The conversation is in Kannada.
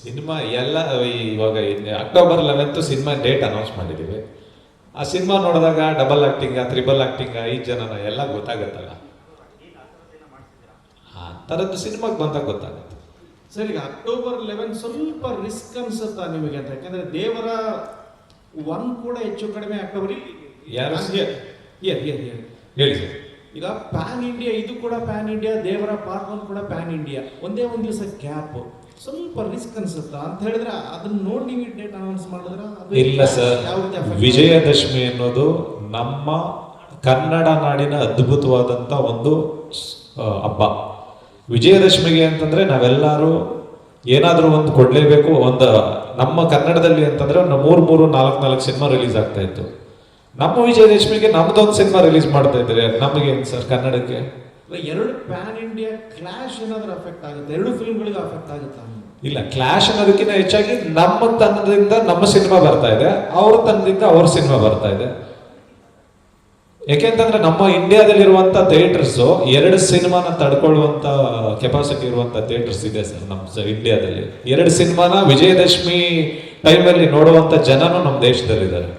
ಸಿನಿಮಾ ಎಲ್ಲ ಇವಾಗ October eleventh cinema date announce ಮಾಡಿದ್ದೀವಿ. ಆ ಸಿನಿಮಾ ನೋಡಿದಾಗ ಡಬಲ್ ಆಕ್ಟಿಂಗ ತ್ರಿಬಲ್ ಆಕ್ಟಿಂಗ ಐದು ಜನನ ಎಲ್ಲ ಗೊತ್ತಾಗತ್ತಲ್ಲ. ಆ ಥರದ್ದು ಸಿನಿಮಾಗೆ ಬಂದಾಗ ಗೊತ್ತಾಗುತ್ತೆ. ಸರ್ ಈಗ ಅಕ್ಟೋಬರ್ ಲೆವೆನ್ ಸ್ವಲ್ಪ ರಿಸ್ಕ್ ಅನ್ಸುತ್ತಾ ನಿಮಗೆ ಅಂತ? ಯಾಕಂದ್ರೆ ದೇವರ ಒನ್ ಕೂಡ ಹೆಚ್ಚು ಕಡಿಮೆ ಅಕ್ಟೋಬರ್ ಯಾರು? ಹೇಳಿ ಸರ್. ಈಗ ಪ್ಯಾನ್ ಇಂಡಿಯಾ ಇದು ಕೂಡ pan India Devara part one ಕೂಡ ಪ್ಯಾನ್ ಇಂಡಿಯಾ ಒಂದೇ ಒಂದು ದಿವಸ ಗ್ಯಾಪ್ ಸ್ವಲ್ಪ ರಿಸ್ಕ್ ಅನ್ಸುತ್ತಾ? ಅಂತ ಹೇಳಿದ್ರೆ ಅದನ್ನ ನೋಡಿ ನೀವು ಡೇಟ್ ಅನೌನ್ಸ್ ಮಾಡಿದ್ರೆ ಇಲ್ಲ ಸರ್ ವಿಜಯದಶಮಿ ಅನ್ನೋದು ನಮ್ಮ ಕನ್ನಡ ನಾಡಿನ ಅದ್ಭುತವಾದಂಥ ಒಂದು ಹಬ್ಬ. ವಿಜಯದಶಮಿಗೆ ಅಂತಂದ್ರೆ ನಾವೆಲ್ಲರೂ ಏನಾದರೂ ಒಂದು ಕೊಡಲೇಬೇಕು. ಒಂದು ನಮ್ಮ ಕನ್ನಡದಲ್ಲಿ ಅಂತಂದ್ರೆ ಒಂದು ಮೂರು ಮೂರು ನಾಲ್ಕು ನಾಲ್ಕು ಸಿನಿಮಾ ರಿಲೀಸ್ ಆಗ್ತಾ ಇತ್ತು. ನಮ್ಮ ವಿಜಯದಶಮಿಗೆ ನಮ್ದೊಂದು ಸಿನಿಮಾ ರಿಲೀಸ್ ಮಾಡ್ತಾ ಇದ್ದಾರೆ. ನಮಗೆ ಸರ್ ಕನ್ನಡಕ್ಕೆ? ಎರಡು ಪ್ಯಾನ್ ಇಂಡಿಯಾ ಕ್ಲಾಶ್ ಏನಾದ್ರೂ ಅಫೆಕ್ಟ್ ಆಗುತ್ತೆ? ಎರಡು ಫಿಲ್ಮ್ಗಳಿಗೆ ಅಫೆಕ್ಟ್ ಆಗುತ್ತಾ? ಇಲ್ಲ ಕ್ಲಾಶ್ ಅನ್ನೋದಕ್ಕಿಂತ ಹೆಚ್ಚಾಗಿ ನಮ್ಮ ತನ್ನದಿಂದ ನಮ್ಮ ಸಿನಿಮಾ ಬರ್ತಾ ಇದೆ. ಅವ್ರ ತನದಿಂದ ಅವ್ರ ಸಿನಿಮಾ ಬರ್ತಾ ಇದೆ. ಯಾಕೆಂತಂದ್ರೆ ನಮ್ಮ ಇಂಡಿಯಾದಲ್ಲಿರುವಂತ ಥಿಯೇಟರ್ಸ್ ಎರಡು ಸಿನಿಮಾನ ತಡ್ಕೊಳ್ಳುವಂತ ಕೆಪಾಸಿಟಿ ಇರುವಂತ ಥಿಯೇಟರ್ಸ್ ಇದೆ ಸರ್ ನಮ್ಮ ಇಂಡಿಯಾದಲ್ಲಿ. ಎರಡು ಸಿನಿಮಾನ ವಿಜಯದಶಮಿ ಟೈಮಲ್ಲಿ ನೋಡುವಂತ ಜನನು ನಮ್ಮ ದೇಶದಲ್ಲಿದ್ದಾರೆ.